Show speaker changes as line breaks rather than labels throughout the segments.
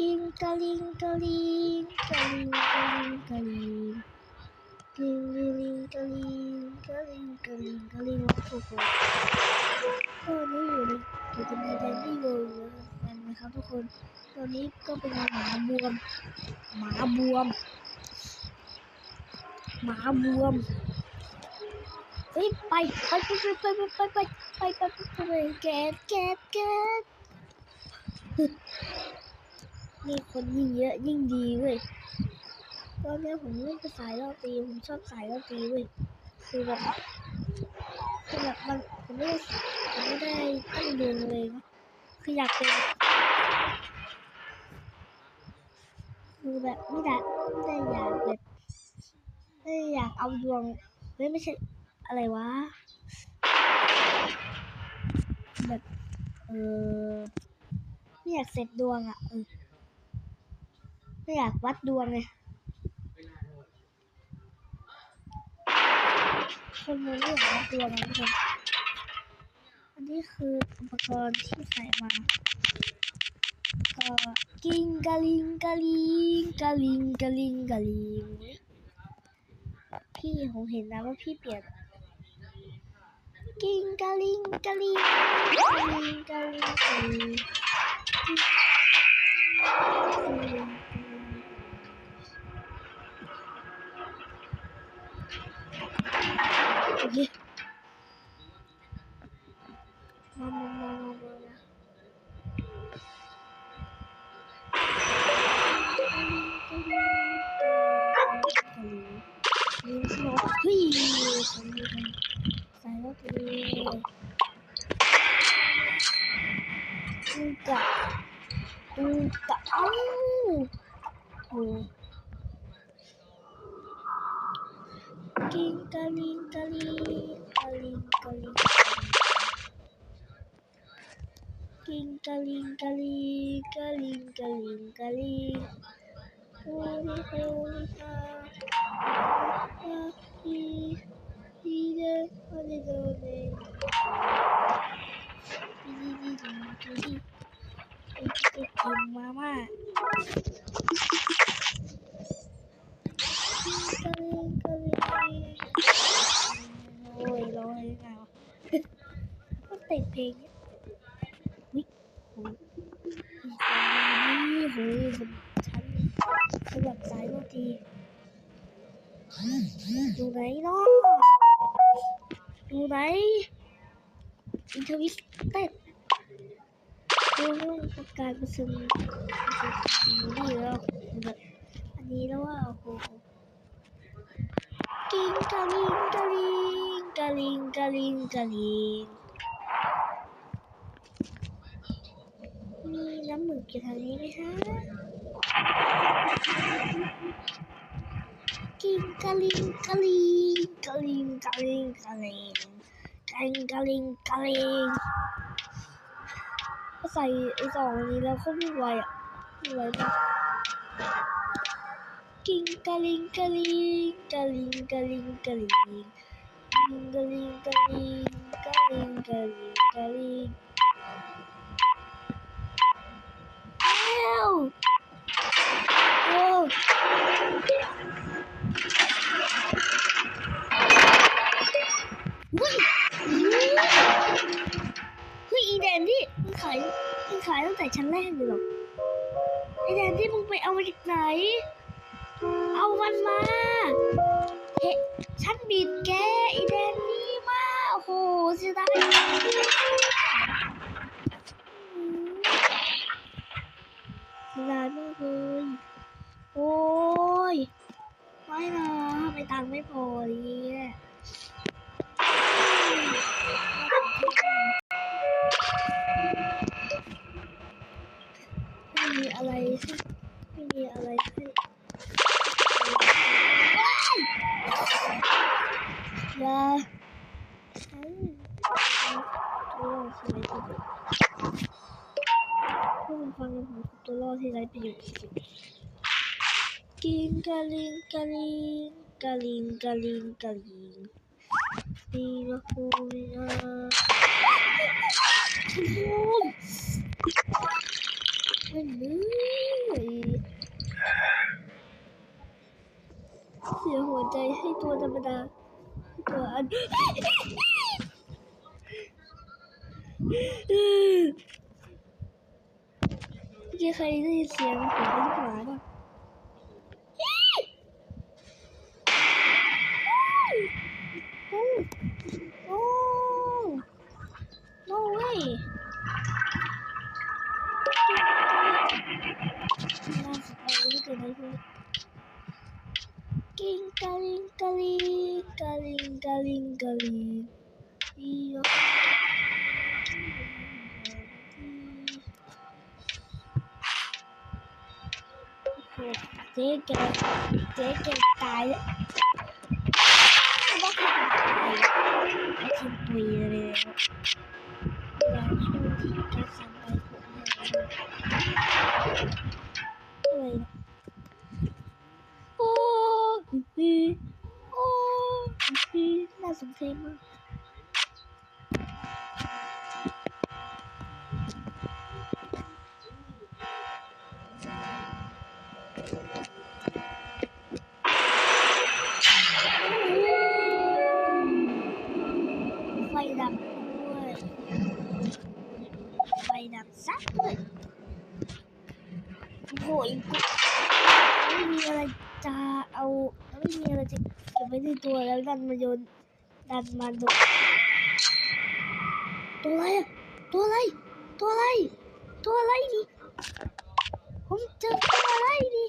กินกะลิงกะลิงกะลิงกะลิงกะลิงกินกะลิงกะลิงกะลิงกะลิงกะลิงว่าถูกคนก็นี่อยู่ในอยู่ในแดนที่เวิร์กันนะครับทุกคนตอนนี้ก็เป็นหมาบวมหมาบวมหมาบวมเฮ้ยไปไปไปไปไปไปไปไปไปไปไปแกสแกสแกส นี่คนยิ่งเยอะยิ่งดีเว้ยตอนนี้ผมเล่นสายรอบตีผมชอบสายรอบตีเว้ยคือแบบคือแบบมันผมไม่ได้ผมไม่ได้ตั้งเดือนเลยนะคืออยากเป็นคือแบบไม่ได้ไม่ได้อยากแบบไม่ได้อยากเอาดวงเฮ้ยไม่ใช่อะไรวะแบบเออไม่อยากเสร็จดวงอะเออ ไม่อยากวัดดวงเลยคนมันไม่อยากวัดดวงนะทุกคนอันนี้คืออุปกรณ์ที่ใส่มาก็กิงกะลิงกะลิงกะลิงกะลิงกะลิงพี่ผมเห็นนะว่าพี่เปลี่ยนกิงกะลิงกะลิงกะลิงกะลิงกะลิง Ye. Sayın 嗯 ประกาศประชุมนี่แล้วแบบอันนี้แล้วว่าโอ้โหกิงกะลิงกะลิงกะลิงกะลิงกะลิงมีน้ำหมึกอยู่ทางนี้ไหมฮะกินกะลิงกะลิงกะลิงกะลิงกะลิงกะลิงกะลิงกะลิง ใส่ไอ้สองนี้แล้วก็ไม่ไหวอะไม่ไหวกิงกะลิงกะลิงกะลิงกะลิงกะลิงกิะลิงกะลิงกะลิงกะลิงกะลิอ้าโอ้วิ่งเฮ้ยอีแดนที่ ขายมึงขายตั้งแต่ชั้นแรกเลยหรอกไอแดนที่มึงไปเอามาจากไหน เอามันมาเฮ้ฉันบิดแกไอแดนนี่มาโอ้โหเสียดายอืมเสียดายมากเลยโอ้ยไม่นะทำไมตังค์ไม่พอเกาลินกาลินกาลินมีละคูไม่ได้มันเยเสียหัวใจให้ตัวธรรมดาตัวอันเมื่ยกี้ใครได้ยินเสียงหัวเป็นขวาป่ะ no way น่าสนใจไม่เกิดอะไรขึ้นกิงกะลิงกะลิงกะลิงกะลิงกะลิงอีโย เจ๊แกเจ๊แกตายแล้วไม่ทำตายไม่ทำตุยเลยอยากช่วยที่แกสั่งไปผมอะไรนะโอ้ ฮีโอ้ฮีน่าสนใจมากไฟดับด้วยไฟดับซักด้วยโอ้ยไม่มีอะไรจะเอาไม่มีอะไรจะเก็บไว้ในตัวแล้วดันมาโยน ดันมาดนตัวอะไรตัวอะไร ตัวอะไร ตัวอะไรนี่ผมเจอตัวอะไรนี่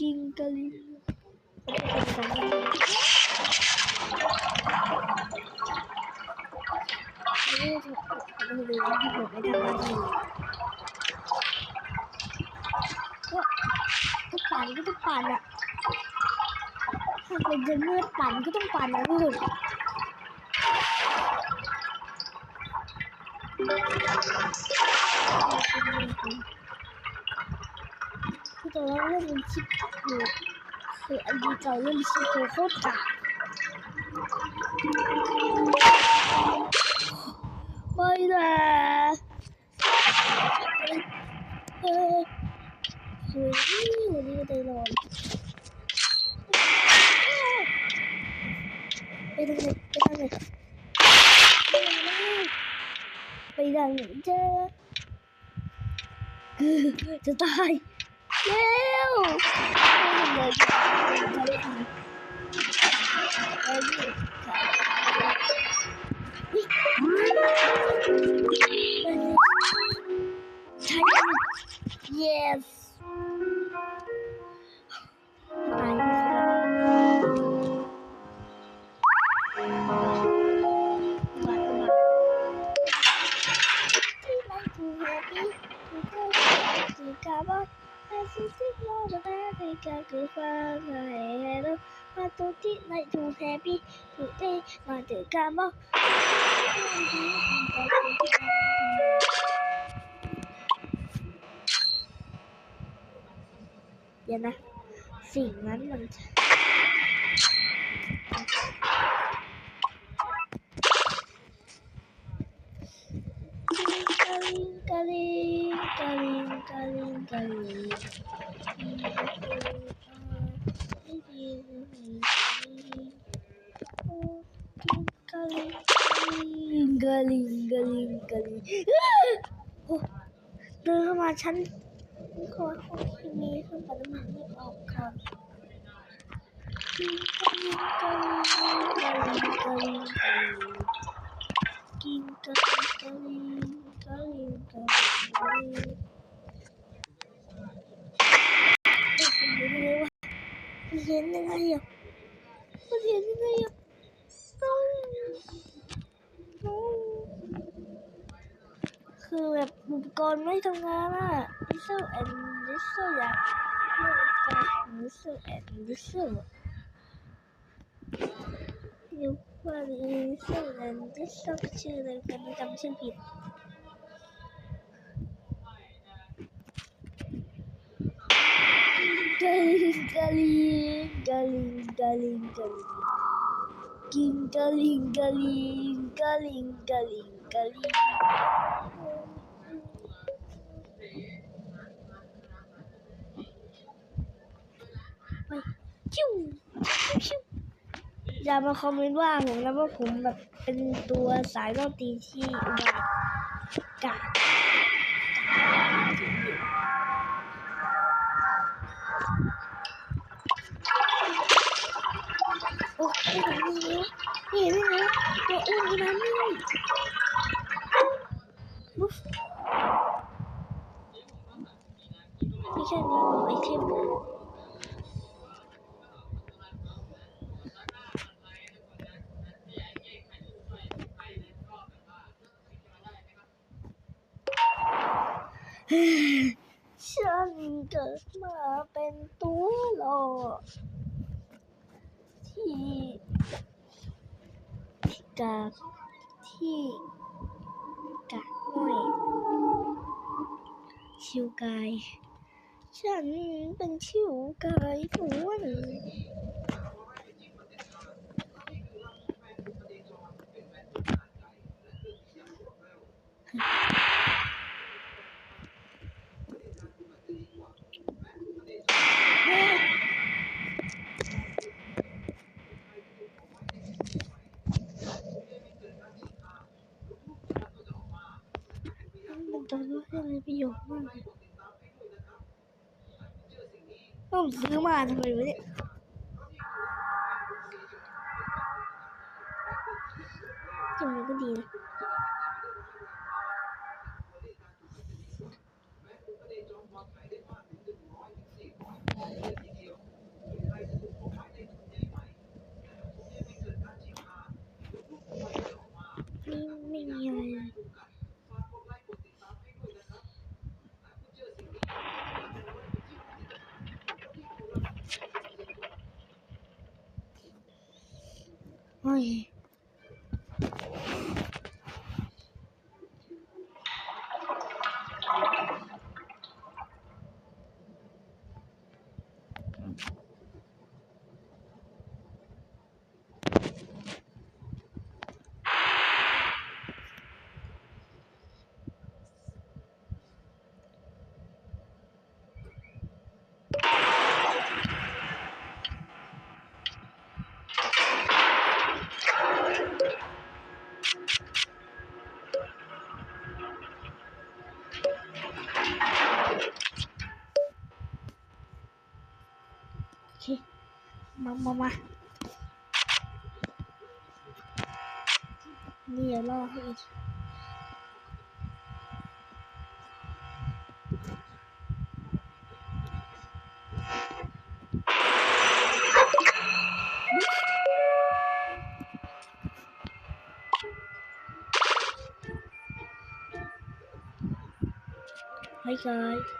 กิงกะลิงไม่ได้ถูกไม่ได้ที่ผมไม่ทำอะไรก็ก็ปั่นก็ต้องปั่นอะ ถ้าเป็นจะมืดปั่นก็ต้องปั่นนะลูกคือตัวเราเล่นเป็นชิปอยู่คืออันดีเก่าเล่นชิปโคตรกาไม่นะเออคือวันนี้ก็ได้นอน ไปดังไหนไปทางไปทางไหนเจอจะตายเร็ว ดี๋ยวนะ สิ่งนั้นมันกะลิงกะลิงกะลิงกะลิงกะลิงกะลิงกะลิงกะลิงเดินเข้ามาชั้นขอขอ คือแบบอุปกรณ์ไม่ทำงานอะ Diesel and Diesel อยากเลือกการ Diesel and Diesel เดี๋ยวว่า Diesel and Diesel ชื่ออะไรกันจำชื่อผิด Galing, galing, galing, galing, galing. King, galing, galing, galing, galing, galing. ไปชิ อย่ามาคอมเมนต์ว่าผมนะว่าผมแบบเป็นตัวสายรอบตีที่อุบาทกาดโอ้ยนี่นี่นี่ตัวอ้วนอีน้ำนี่บุ๊ฟนี่แค่นี้ของไอเทม ฉันเกิดมาเป็นตัวหลอกที่ จากที่กะห้อยชิวกาย ฉันเป็นชิวกายตัวหนึ่ มันตอนว่าอะไรประโยชน์มากต้องซื้อมาทำไมวะเนี่ยจริงมันก็ดีนะไม่ไม่มีอะไร เล เค มามามานี่อย่ารอให้อีกให้กา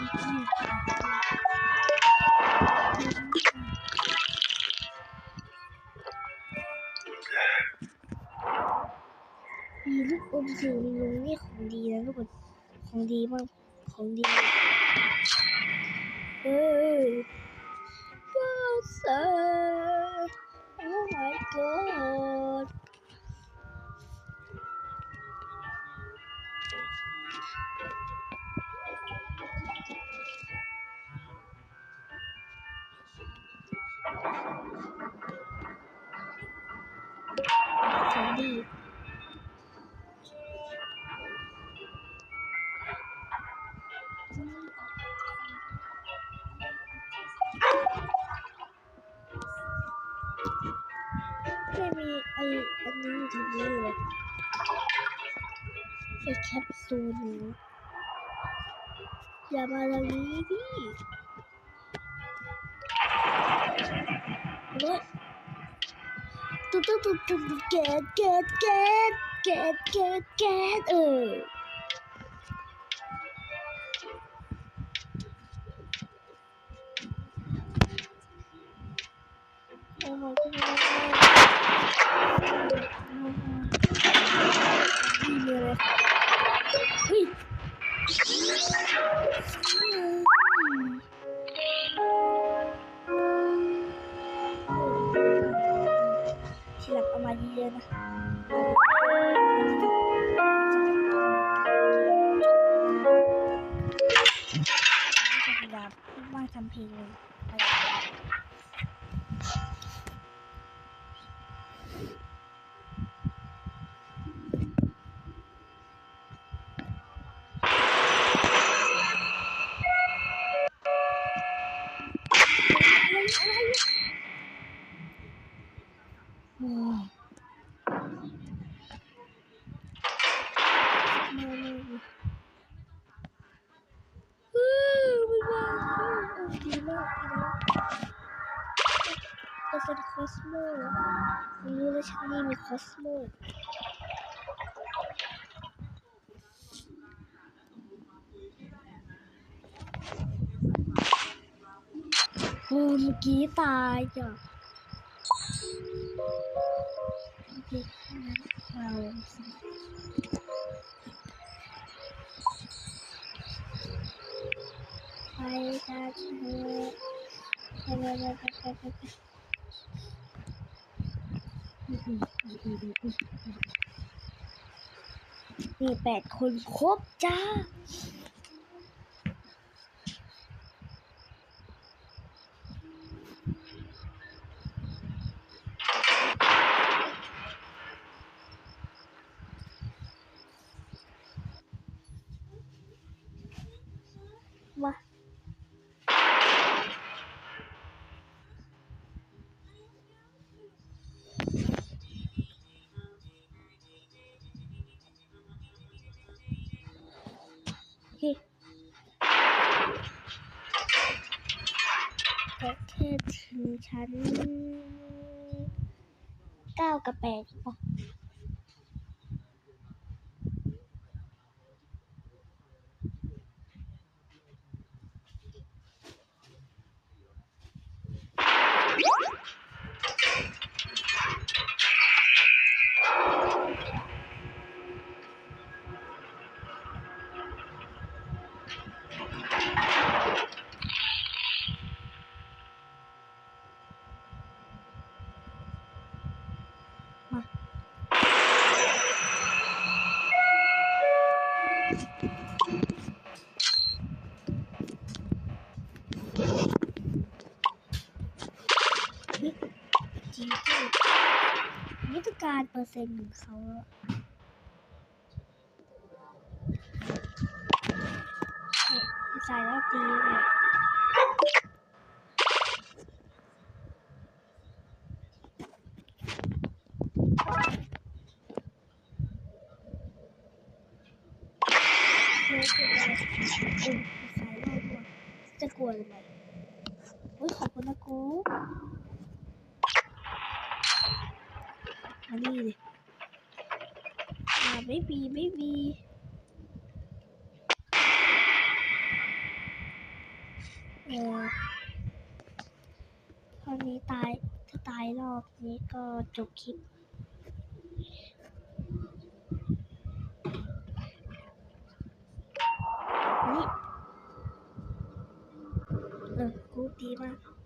มาเฮ้ยของดีมีลูกอมสีลุงนี่ของดีนะทุกคน ของดีมาก ของดี เอ้ยก็สา Oh my god ของดีไม่มีไออันนี้อยู่ตรงนี้เลยไอแคปซูลนี้อย่ามาทางนี้พี่ เฮ้ยตุ๊ดตุ๊ดตุ๊ดตุ๊ด ว่างทำเพลงเลยโอ้ยไม่ไม่ไม่ วู้มันมาโอ้ดีมากนะเป็นคอ สโมรู้แล้วชั้นนี้มีคอสโมโอ้เมื่อกี้ตายจ้ะโอเคงั้นเราไปกันเถอะไปไปไปไปไปไปไป มีแปดคนครบจ้ามา ชั้นเก้ากับแปดปะ นี่ต้องการเปอร์เซ็นต์ของเขาใส่แล้วตีเลยเกิดอะไรอุ้ยใส่แล้วด้วยจะกลัวทำไม อุ้ยขอบคุณนะกูมานี่เลยอ่าไม่มีไม่มีเออตอนนี้ตายถ้าตายรอบนี้ก็จบคลิป 第一。